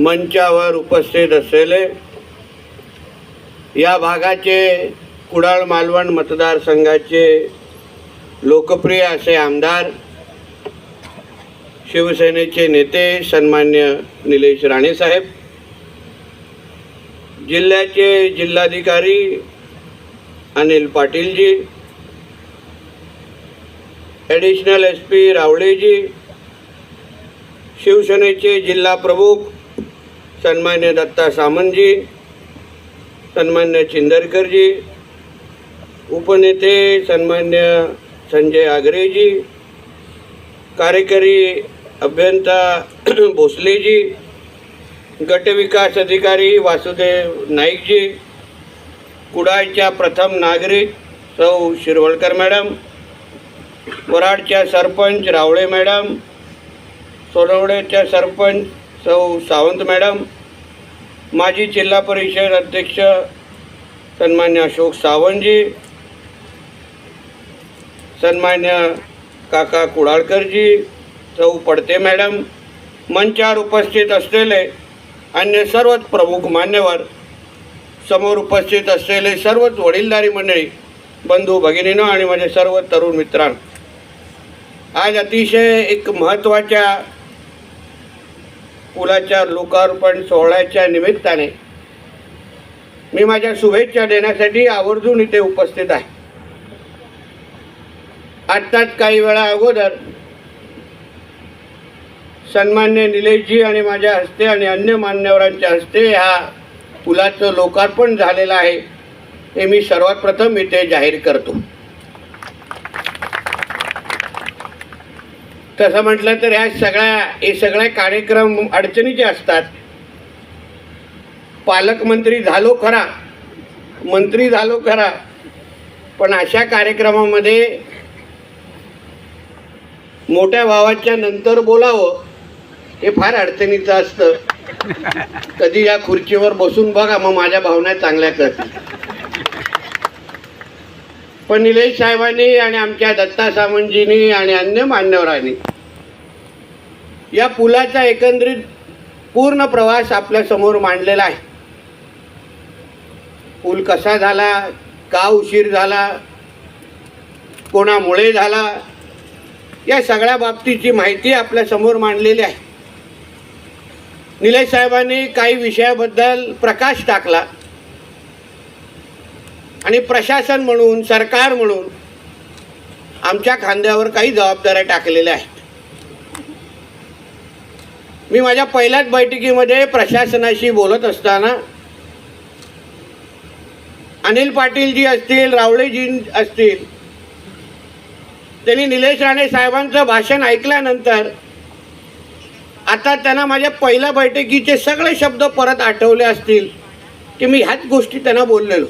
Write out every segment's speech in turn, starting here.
मंचावर उपस्थित असलेले या भागाचे कुडाळ मालवण मतदारसंघाचे लोकप्रिय असे आमदार शिवसेनेचे नेते सन्मान्य निलेश राणेसाहेब जिल्ह्याचे जिल्हाधिकारी अनिल पाटीलजी ॲडिशनल एस पी रावळेजी शिवसेनेचे जिल्हा प्रमुख सन्मान्य दत्ता सामंतजी सन्मान्य चिंदरकरजी उपनेते सन्मान्य संजय आगरेजी कार्यकारी अभियंता भोसलेजी गटविकास अधिकारी वासुदेव नाईकजी कुडाळच्या प्रथम नागरिक सौ शिरवळकर मॅडम वराडच्या सरपंच रावळे मॅडम सोनवडेच्या सरपंच सौ सावंत मॅडम माजी जिल्हा परिषद अध्यक्ष सन्मान्य अशोक सावंतजी सन्मान्य काका कुडाळकरजी सौ पडते मॅडम मंचावर उपस्थित असलेले अन्य सर्वच प्रमुख मान्यवर समोर उपस्थित असलेले सर्वच वडीलधारी मंडळी बंधू भगिनीनो आणि माझे सर्व तरुण मित्रांनो. आज अतिशय एक महत्त्वाच्या पुलाच्या लोकार्पण सोहळ्याच्या निमित्ताने. मी माझ्या शुभेच्छा देण्यासाठी आवर्जून इथे उपस्थित आहे. आत्ताच काही वेळा अगोदर सन्मान्य निलेशजी आणि माझ्या हस्ते आणि अन्य मान्यवरांच्या हस्ते ह्या पुलाचं लोकार्पण झालेलं आहे हे मी सर्वात प्रथम इथे जाहीर करतो. तसं म्हटलं तर ह्या सगळ्या हे सगळे कार्यक्रम अडचणीचे असतात. पालकमंत्री झालो खरा मंत्री झालो खरा पण अशा कार्यक्रमामध्ये मोठ्या भावाच्या नंतर बोलावं हे फार अडचणीचं असतं. कधी या खुर्चीवर बसून बघा मग माझ्या भावना चांगल्या करतील पण निलेश साहेबांनी आणि आमच्या दत्ता सामंतजींनी आणि अन्य मान्यवरांनी या पुलाचा एकंदरीत पूर्ण प्रवास आपल्यासमोर मांडलेला आहे. पूल कसा झाला का उशीर झाला कोणामुळे झाला या सगळ्या बाबतीची माहिती आपल्यासमोर मांडलेली आहे. निलेश साहेबांनी काही विषयाबद्दल प्रकाश टाकला. आणि प्रशासन म्हणून सरकार म्हणून आमच्या खांद्यावर काही जबाबदाऱ्या टाकलेल्या आहेत. मी माझ्या पहिल्याच बैठकीमध्ये प्रशासनाशी बोलत असताना अनिल पाटीलजी असतील रावळेजी असतील त्यांनी निलेश राणे साहेबांचं भाषण ऐकल्यानंतर आता त्यांना माझ्या पहिल्या बैठकीचे सगळे शब्द परत आठवले असतील की मी ह्याच गोष्टी त्यांना बोललेलो.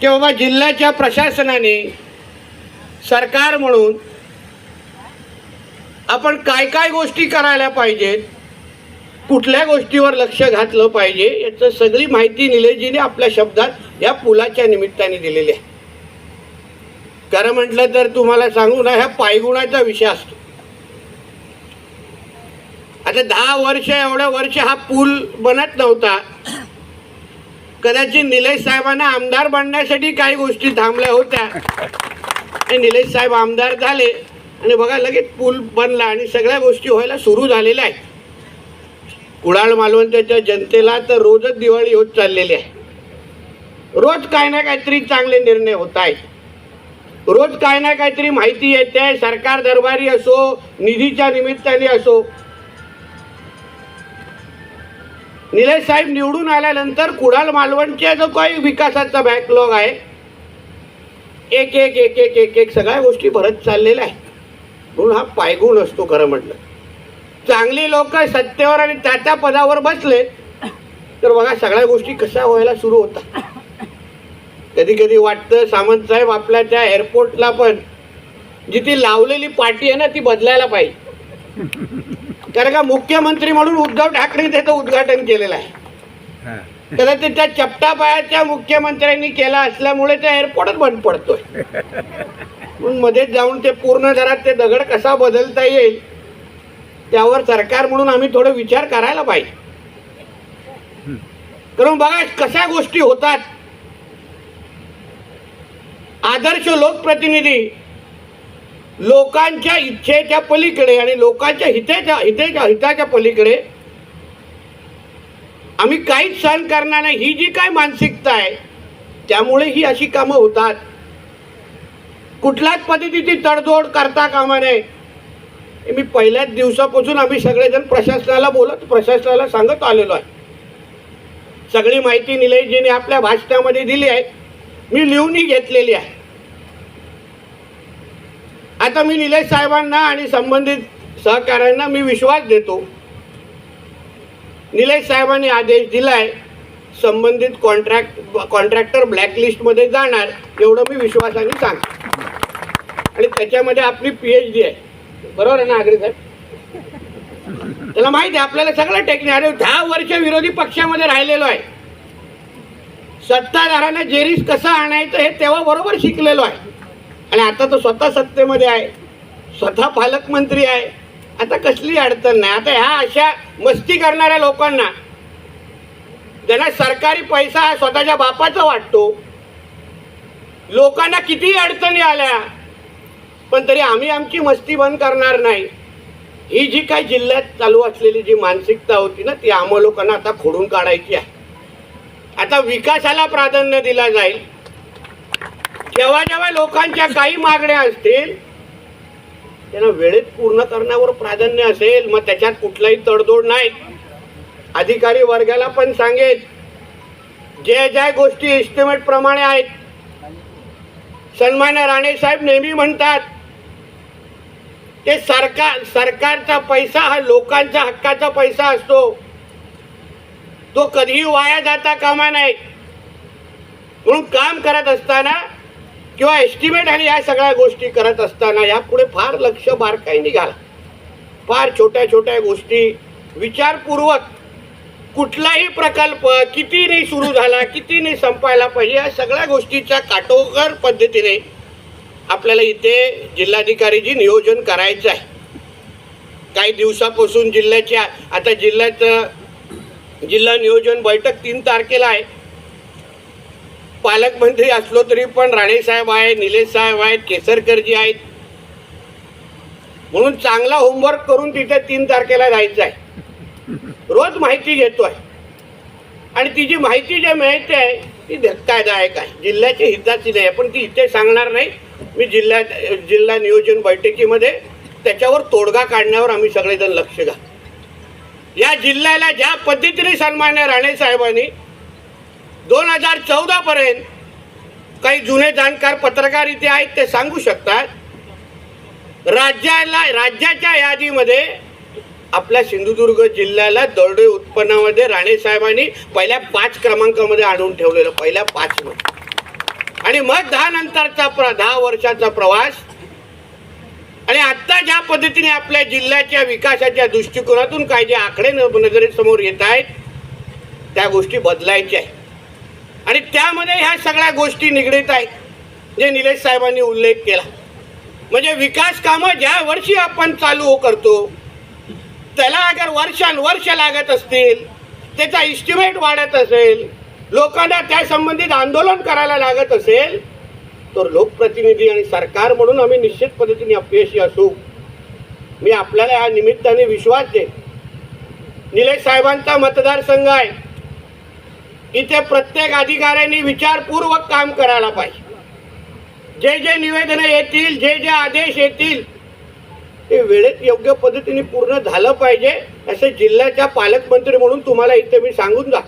की बाबा जिल्ह्याच्या प्रशासनाने सरकार म्हणून आपण काय काय गोष्टी करायला पाहिजेत कुठल्या गोष्टीवर लक्ष घातलं पाहिजे याचं सगळी माहिती निलेजीने आपल्या शब्दात या पुलाच्या निमित्ताने दिलेली आहे. खरं म्हटलं तर तुम्हाला सांगू ना ह्या पायगुणाचा विषय असतो. आता दहा वर्ष एवढ्या वर्ष हा पूल बनत नव्हता. कदाचित निलेश साहेबांना आमदार बनण्यासाठी काही गोष्टी थांबल्या होत्या. निलेश साहेब आमदार झाले. आणि बघा लगेच पूल बनला आणि सगळ्या गोष्टी व्हायला सुरू झालेल्या आहेत. कुडाळ मालवणच्या जनतेला तर रोजच दिवाळी होत चाललेली आहे. रोज काय ना काहीतरी चांगले निर्णय होत आहेत. रोज काय ना काहीतरी माहिती येते सरकार दरबारी असो निधीच्या निमित्ताने असो. निलेश साहेब निवडून आल्यानंतर कुडाळ मालवणच्या जो काही विकासाचा बॅकलॉग आहे एक एक एक एक एक एक सगळ्या गोष्टी भरत चाललेल्या आहे म्हणून हा पायगुण असतो खरं म्हटलं. चांगली लोक सत्तेवर आणि त्या त्या पदावर बसले तर बघा सगळ्या गोष्टी कशा व्हायला सुरू होतात. कधी कधी वाटतं सामंत साहेब आपल्या त्या एअरपोर्टला पण जी ती लावलेली पाठी आहे ना ती बदलायला पाहिजे. कारण का मुख्यमंत्री म्हणून उद्धव ठाकरे त्याचं उद्घाटन केलेलं आहे. कदाचित त्या चपटा पायाच्या मुख्यमंत्र्यांनी केला असल्यामुळे त्या एअरपोर्टच बंद पडतोय. म्हणून मध्येच जाऊन ते पूर्ण जरा ते दगड कसा बदलता येईल त्यावर सरकार म्हणून आम्ही थोडं विचार करायला पाहिजे. कारण बघा कशा गोष्टी होतात. आदर्श लोकप्रतिनिधी लोकांच्या इच्छेच्या पलीकडे आणि लोकांच्या हितेच्या हितेच्या हिताच्या पलीकडे आम्ही काहीच सहन करणार नाही. ही जी काय मानसिकता आहे त्यामुळे ही अशी कामं होतात. कुठल्याच पद्धतीची तडजोड करता कामा नये. मी पहिल्याच दिवसापासून आम्ही सगळेजण प्रशासनाला बोलत प्रशासनाला सांगत आलेलो आहे. सगळी माहिती निलयजीने आपल्या भाषणामध्ये दिली आहे. मी लिहूनही घेतलेली आहे. आता मी निलेश साहेबांना आणि संबंधित सहकाऱ्यांना मी विश्वास देतो. निलेश साहेबांनी आदेश दिलाय संबंधित कॉन्ट्रॅक्ट कॉन्ट्रॅक्टर ब्लॅकलिस्टमध्ये जाणार एवढं मी विश्वासाने सांगतो. आणि त्याच्यामध्ये आपली पी एच डी आहे. बरोबर आहे ना आगरे साहेब? त्याला माहिती आहे आपल्याला सगळं टेक्निक अरे दहा वर्ष विरोधी पक्षामध्ये राहिलेलो आहे. सत्ताधारांना जेरीस कसं आणायचं हे तेव्हा बरोबर शिकलेलो आहे. आणि आता तो स्वतः सत्तेमध्ये आहे. स्वतः पालकमंत्री आहे. आता कसली अडचण नाही. आता ह्या अशा मस्ती करणाऱ्या लोकांना ज्यांना सरकारी पैसा हा स्वतःच्या बापाचा वाटतो लोकांना कितीही अडचणी आल्या पण तरी आम्ही आमची मस्ती बंद करणार नाही. ही जी काही जिल्ह्यात चालू असलेली जी मानसिकता होती ना ती आम्हा लोकांना आता खोडून काढायची आहे. आता विकासाला प्राधान्य दिला जाईल. जेव्हा जेव्हा लोकांच्या काही मागण्या असतील त्यांना वेळेत पूर्ण करण्यावर प्राधान्य असेल मग त्याच्यात कुठलाही तडजोड नाही अधिकारी वर्गाला पण सांगेल जे ज्या गोष्टी एस्टिमेट प्रमाणे आहेत सन्मान्य राणे साहेब नेहमी म्हणतात ते सरकार सरकारचा पैसा हा लोकांच्या हक्काचा पैसा असतो. तो कधीही वाया जाता कामा नाही. म्हणून काम करत असताना किंवा एस्टिमेट आणि या सगळ्या गोष्टी करत असताना यापुढे फार लक्ष बारकाईने घाला. फार छोट्या छोट्या गोष्टी विचारपूर्वक कुठलाही प्रकल्प कितीने सुरू झाला कितीने संपायला पाहिजे या सगळ्या गोष्टीच्या काटोकर पद्धतीने आपल्याला इथे जिल्हाधिकारीजी नियोजन करायचं आहे. काही दिवसापासून जिल्ह्याच्या आता जिल्ह्याचं जिल्हा नियोजन बैठक तीन तारखेला आहे. पालकमंत्री असलो तरी पण राणेसाहेब आहे निलेश साहेब आहेत केसरकरजी आहेत. म्हणून चांगला होमवर्क करून तिथे तीन तारखेला जायचं आहे. रोज माहिती घेतो आहे आणि ती जी माहिती जी मिळते आहे ती धक्कादायक आहे. जिल्ह्याच्या हिताची नाही पण ती इथे सांगणार नाही. मी जिल्ह्यात जिल्हा नियोजन बैठकीमध्ये त्याच्यावर तोडगा काढण्यावर आम्ही सगळेजण लक्ष घाल. या जिल्ह्याला ज्या पद्धतीने सन्मान्य राणे साहेबांनी दोन हजार चौदापर्यंत काही जुने जाणकार पत्रकार इथे आहेत ते सांगू शकतात. राज्याला राज्याच्या यादीमध्ये आपल्या सिंधुदुर्ग जिल्ह्याला दरडोई उत्पन्नामध्ये राणे साहेबांनी पहिल्या पाच क्रमांकामध्ये आणून ठेवलेलं पहिल्या पाच मध्ये. आणि मग दहा नंतरचा प्र दहा वर्षाचा प्रवास. आणि आत्ता ज्या पद्धतीने आपल्या जिल्ह्याच्या विकासाच्या दृष्टिकोनातून काही जे आकडे नजरेसमोर येत आहेत त्या गोष्टी बदलायच्या आहेत. आणि त्यामध्ये ह्या सगळ्या गोष्टी निगडीत आहेत जे निलेश साहेबांनी उल्लेख केला. म्हणजे विकास कामं ज्या वर्षी आपण चालू करतो त्याला अगर वर्षानुवर्ष लागत असतील त्याचा इस्टिमेट वाढत असेल लोकांना त्या संबंधित आंदोलन करायला लागत असेल तर लोकप्रतिनिधी आणि सरकार म्हणून आम्ही निश्चित पद्धतीने अपयशी असू. मी आपल्याला या निमित्ताने विश्वास दे निलेश साहेबांचा मतदारसंघ आहे. इथे प्रत्येक अधिकाऱ्यांनी विचारपूर्वक काम करायला पाहिजे. जे जे निवेदनं येतील जे जे आदेश येतील ते वेळेत योग्य पद्धतीने पूर्ण झालं पाहिजे असं जिल्ह्याच्या पालकमंत्री म्हणून तुम्हाला इथे मी सांगून जा.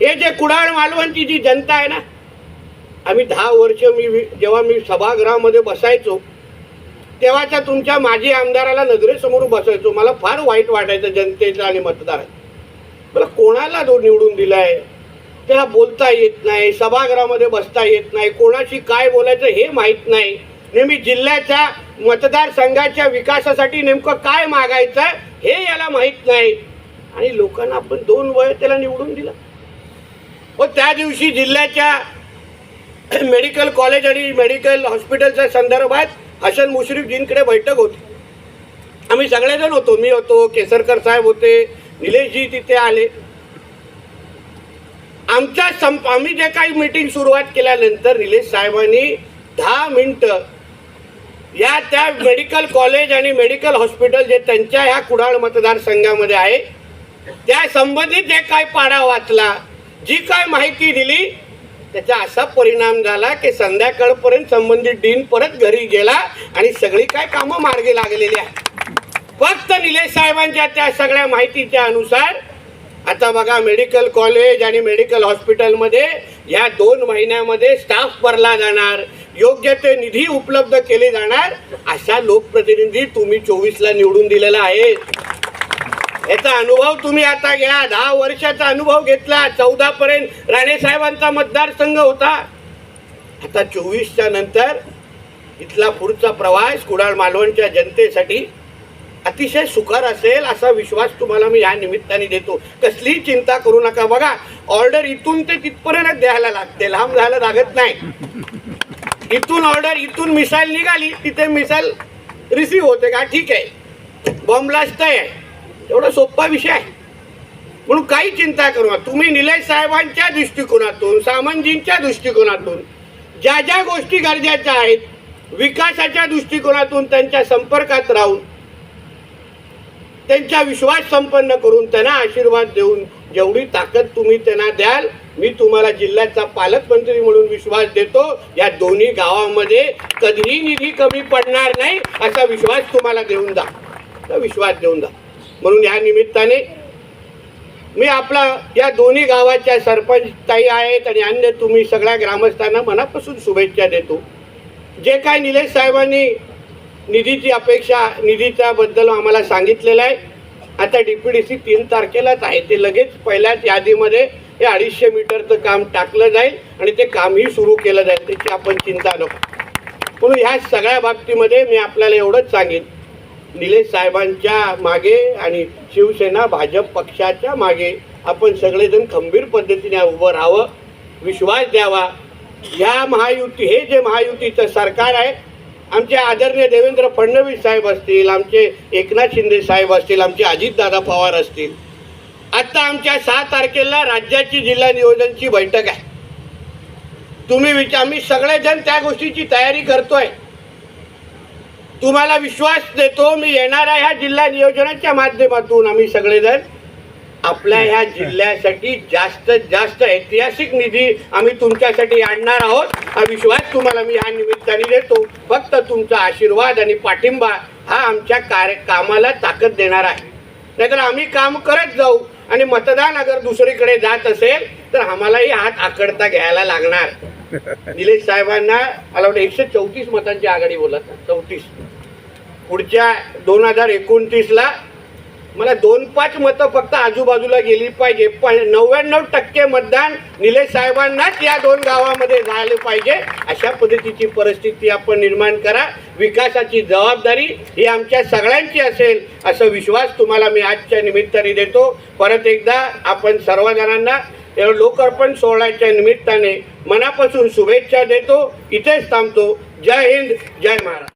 हे जे कुडाळ मालवणची जी जनता आहे ना आम्ही दहा वर्ष मी जेव्हा मी सभागृहामध्ये बसायचो तेव्हाच्या तुमच्या माजी आमदाराला नजरेसमोर बसायचो. मला फार वाईट वाटायचं जनतेचं आणि मतदाराचं. मला कोणाला जो निवडून दिलाय? त्याला बोलता येत नाही सभागृहामध्ये बसता येत नाही. कोणाशी काय बोलायचं हे माहीत नाही. नेहमी जिल्ह्याच्या मतदारसंघाच्या विकासासाठी नेमकं काय मागायचं हे याला माहीत नाही. आणि लोकांना आपण दोन वय त्याला निवडून दिलं. व त्या दिवशी जिल्ह्याच्या मेडिकल कॉलेज आणि मेडिकल हॉस्पिटलच्या संदर्भात हसन मुश्रीफजींकडे बैठक होती. आम्ही सगळेजण होतो. मी होतो केसरकर साहेब होते निलेशजी तिथे आले. आमच्या संप आम्ही जे काही मीटिंग सुरुवात केल्यानंतर निलेश साहेबांनी दहा मिनटं या त्या मेडिकल कॉलेज आणि मेडिकल हॉस्पिटल जे त्यांच्या ह्या कुडाळ मतदारसंघामध्ये आहे त्या संबंधित जे काय पाडा वाचला जी काय माहिती दिली त्याचा असा परिणाम झाला की संध्याकाळपर्यंत संबंधित डीन परत घरी गेला आणि सगळी काय कामं मार्गी लागलेली आहे फक्त निलेश साहेबांच्या त्या सगळ्या माहितीच्या अनुसार आता बघा मेडिकल कॉलेज आणि मेडिकल हॉस्पिटलमध्ये या दोन महिन्यामध्ये स्टाफ भरला जाणार. योग्य ते निधी उपलब्ध केले जाणार अशा लोकप्रतिनिधी तुम्ही चोवीसला निवडून दिलेला आहे. याचा अनुभव तुम्ही आता घ्या. दहा वर्षाचा अनुभव घेतला. चौदा पर्यंत राणेसाहेबांचा मतदारसंघ होता. आता चोवीसच्या नंतर इथला पुढचा प्रवास कुडाळ मालवणच्या जनतेसाठी अतिशय सुकर असेल असा विश्वास तुम्हाला मी या निमित्ताने देतो. कसलीही चिंता करू नका. बघा ऑर्डर इथून ते तिथपर्यंत द्यायला लागते. लांब जायला लागत नाही. इथून ऑर्डर इथून मिसाईल निघाली तिथे मिसाईल रिसीव्ह होते का? ठीक आहे. बॉम्ब ब्लास्ट आहे. एवढा सोपा विषय आहे. म्हणून काही चिंता करू नका. तुम्ही निलेश साहेबांच्या दृष्टिकोनातून सामंजींच्या दृष्टिकोनातून ज्या ज्या गोष्टी गरजेच्या आहेत विकासाच्या दृष्टिकोनातून त्यांच्या संपर्कात राहून त्यांचा विश्वास संपन्न करून त्यांना आशीर्वाद देऊन जेवढी ताकद तुम्ही त्यांना द्याल मी तुम्हाला जिल्ह्याचा पालकमंत्री म्हणून विश्वास देतो. या दोन्ही गावामध्ये कधीही निधी कमी पडणार नाही असा विश्वास तुम्हाला देऊन जा. विश्वास देऊन जा. म्हणून या निमित्ताने मी आपला या दोन्ही गावाच्या सरपंच ताई आहेत आणि अन्य तुम्ही सगळ्या ग्रामस्थांना मनापासून शुभेच्छा देतो. जे काय निलेश साहेबांनी निधीची अपेक्षा निधीच्या बद्दल आम्हाला सांगितलेलं आहे आता डी पी डी सी तीन तारखेलाच आहे ते लगेच पहिल्याच यादीमध्ये हे अडीचशे मीटरचं काम टाकलं जाईल आणि ते कामही सुरू केलं जाईल त्याची आपण चिंता नको. म्हणून ह्या सगळ्या बाबतीमध्ये मी आपल्याला एवढंच सांगेन. निलेश साहेबांच्या मागे आणि शिवसेना भाजप पक्षाच्या मागे आपण सगळेजण खंबीर पद्धतीने उभं राहावं विश्वास द्यावा. ह्या महायुती हे जे महायुतीचं सरकार आहे आमचे आदरणीय देवेंद्र फडणवीस साहेब असतील आमचे एकनाथ शिंदे साहेब असतील आमचे अजितदादा पवार असतील आता आमच्या सहा तारखेला राज्याची जिल्हा नियोजनची बैठक आहे. तुम्ही विचार आम्ही सगळेजण त्या गोष्टीची तयारी करतोय. तुम्हाला विश्वास देतो मी येणाऱ्या ह्या जिल्हा नियोजनाच्या माध्यमातून. आम्ही सगळेजण आपल्या ह्या जिल्ह्यासाठी जास्तीत जास्त ऐतिहासिक निधी आम्ही तुमच्यासाठी आणणार आहोत. हा विश्वास तुम्हाला मी ह्या निमित्ताने देतो. फक्त तुमचा आशीर्वाद आणि पाठिंबा हा आमच्या कार्य कामाला ताकद देणार आहे. नाहीतर आम्ही काम करत जाऊ. आणि मतदान अगर दुसरीकडे जात असेल तर आम्हालाही हात आकडता घ्यायला लागणार. निलेश साहेबांना मला वाटतं एकशे चौतीस मतांची आघाडी बोलत चौतीस. पुढच्या दोन हजार एकोणतीसला मला दोन पाच मतं फक्त आजूबाजूला गेली पाहिजे. पण नव्याण्णव टक्के मतदान निलेश साहेबांनाच या दोन गावामध्ये झाले पाहिजे. अशा पद्धतीची परिस्थिती आपण निर्माण करा. विकासाची जबाबदारी ही आमच्या सगळ्यांची असेल असा विश्वास तुम्हाला मी आजच्या निमित्ताने देतो. परत एकदा आपण सर्वजणांना लोकार्पण सोहळ्याच्या निमित्ताने मनापासून शुभेच्छा देतो. इथेच थांबतो. जय हिंद जय महाराज